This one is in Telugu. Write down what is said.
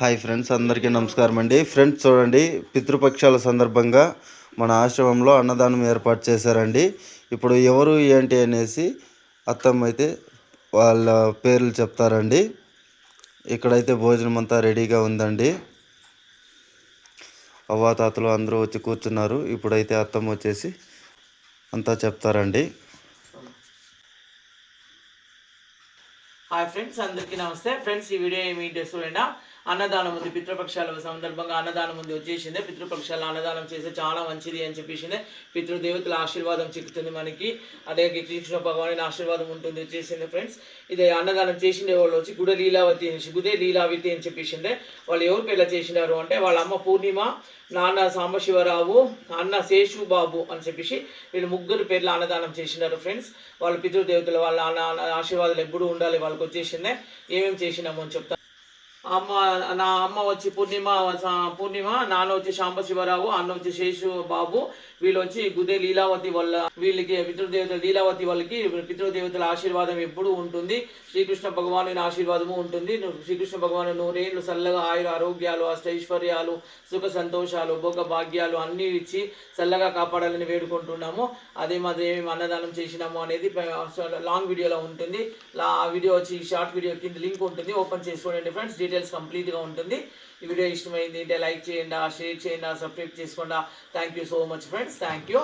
హాయ్ ఫ్రెండ్స్ అందరికీ నమస్కారం అండి. ఫ్రెండ్స్ చూడండి పితృపక్షాల సందర్భంగా మన ఆశ్రమంలో అన్నదానం ఏర్పాటు చేశారండి. ఇప్పుడు ఎవరు ఏంటి అనేసి అత్తమ్మ అయితే వాళ్ళ పేర్లు చెప్తారండి. ఇక్కడైతే భోజనం అంతా రెడీగా ఉందండి. అవ్వాతాతలు అందరూ వచ్చి కూర్చున్నారు. ఇప్పుడైతే అత్తమ్మ వచ్చేసి అంతా చెప్తారండి. హాయ్ ఫ్రెండ్స్ అందరికీ నమస్తే. ఫ్రెండ్స్ ఈ వీడియో ఏమిటి చూడండి. అన్నదానం ఉంది పితృపక్షాల సందర్భంగా అన్నదానం ఉంది వచ్చేసింది. పితృపక్షాలు అన్నదానం చేస్తే చాలా మంచిది అని చెప్పేసింది. పితృదేవతల ఆశీర్వాదం చిక్కుతుంది మనకి. అదే కృష్ణ భగవాని ఆశీర్వాదం ఉంటుంది వచ్చేసింది ఫ్రెండ్స్ ఇది అన్నదానం చేసిండే వాళ్ళు వచ్చి గుడ లీలావతి అని గుదే లీలావతి అని చెప్పేసిందే వాళ్ళు ఎవరు పేర్ల చేసినారు అంటే వాళ్ళ అమ్మ పూర్ణిమ నాన్న సాంబశివరావు అన్న శేషు బాబు అని చెప్పేసి వీళ్ళు ముగ్గురు పేర్లు అన్నదానం చేసినారు ఫ్రెండ్స్ వాళ్ళ పితృదేవతలు వాళ్ళ అన్న ఆశీర్వాదాలు ఎప్పుడు ఉండాలి వాళ్ళు వచ్చేసిందే. ఏమేమి చేసినామో అని చెప్తా అమ్మ నా అమ్మ వచ్చి పూర్ణిమ సా- పూర్ణిమ నాన్న వచ్చి శాంబశివరావు అన్న వచ్చి శేషు బాబు వీళ్ళు వచ్చి గుదే లీలావతి వల్ల వీళ్ళకి పితృదేవత లీలావతి వాళ్ళకి పితృదేవతల ఆశీర్వాదం ఎప్పుడూ ఉంటుంది. శ్రీకృష్ణ భగవాను ఆశీర్వాదము ఉంటుంది. శ్రీకృష్ణ భగవాను నూరేళ్ళు చల్లగా ఆయుర ఆరోగ్యాలు అష్టైశ్వర్యాలు సుఖ సంతోషాలు భోగ భాగ్యాలు అన్నీ ఇచ్చి చల్లగా కాపాడాలని వేడుకుంటున్నాము. అదే మాది అన్నదానం చేసినాము అనేది లాంగ్ వీడియోలో ఉంటుంది. లా ఆ వీడియో వచ్చి షార్ట్ వీడియో కింద లింక్ ఉంటుంది. ఓపెన్ చేసుకోండి ఫ్రెండ్స్ డీటెయిల్స్ కంప్లీట్గా ఉంటుంది. ఈ వీడియో ఇష్టమైంది అంటే లైక్ చేయండి షేర్ చేయండి సబ్స్క్రైబ్ చేసుకోండి. Thank you so much friends thank you